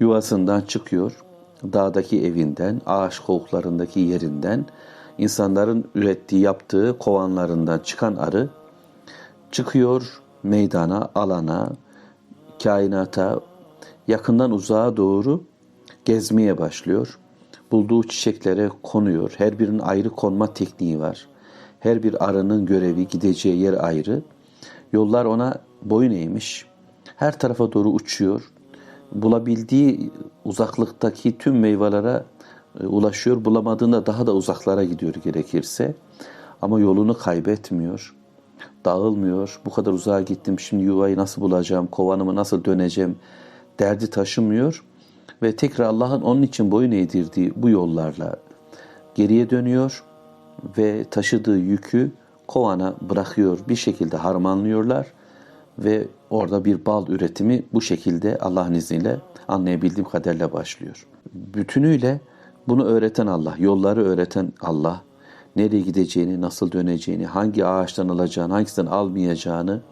yuvasından çıkıyor. Dağdaki evinden, ağaç kovuklarındaki yerinden, insanların ürettiği, yaptığı kovanlarından çıkan arı çıkıyor meydana, alana, kainata, yakından uzağa doğru gezmeye başlıyor. Bulduğu çiçeklere konuyor. Her birinin ayrı konma tekniği var. Her bir arının görevi, gideceği yer ayrı. Yollar ona boyun eğmiş. Her tarafa doğru uçuyor. Bulabildiği uzaklıktaki tüm meyvelere e, ulaşıyor. Bulamadığında daha da uzaklara gidiyor gerekirse. Ama yolunu kaybetmiyor. Dağılmıyor. Bu kadar uzağa gittim. Şimdi yuvayı nasıl bulacağım? Kovanımı nasıl döneceğim? Derdi taşımıyor. Ve tekrar Allah'ın onun için boyun eğdirdiği bu yollarla geriye dönüyor ve taşıdığı yükü kovana bırakıyor. Bir şekilde harmanlıyorlar ve orada bir bal üretimi bu şekilde Allah'ın izniyle anlayabildiğim kadarıyla başlıyor. Bütünüyle bunu öğreten Allah, yolları öğreten Allah, nereye gideceğini, nasıl döneceğini, hangi ağaçtan alacağını, hangisinden almayacağını,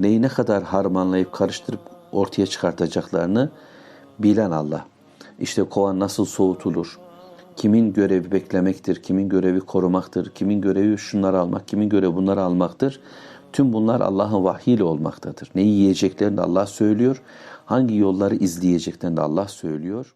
neyi ne kadar harmanlayıp karıştırıp ortaya çıkartacaklarını bilen Allah. İşte kovan nasıl soğutulur, kimin görevi beklemektir, kimin görevi korumaktır, kimin görevi şunları almak, kimin görevi bunları almaktır. Tüm bunlar Allah'ın vahyiyle olmaktadır. Neyi yiyeceklerini Allah söylüyor, hangi yolları izleyeceklerini Allah söylüyor.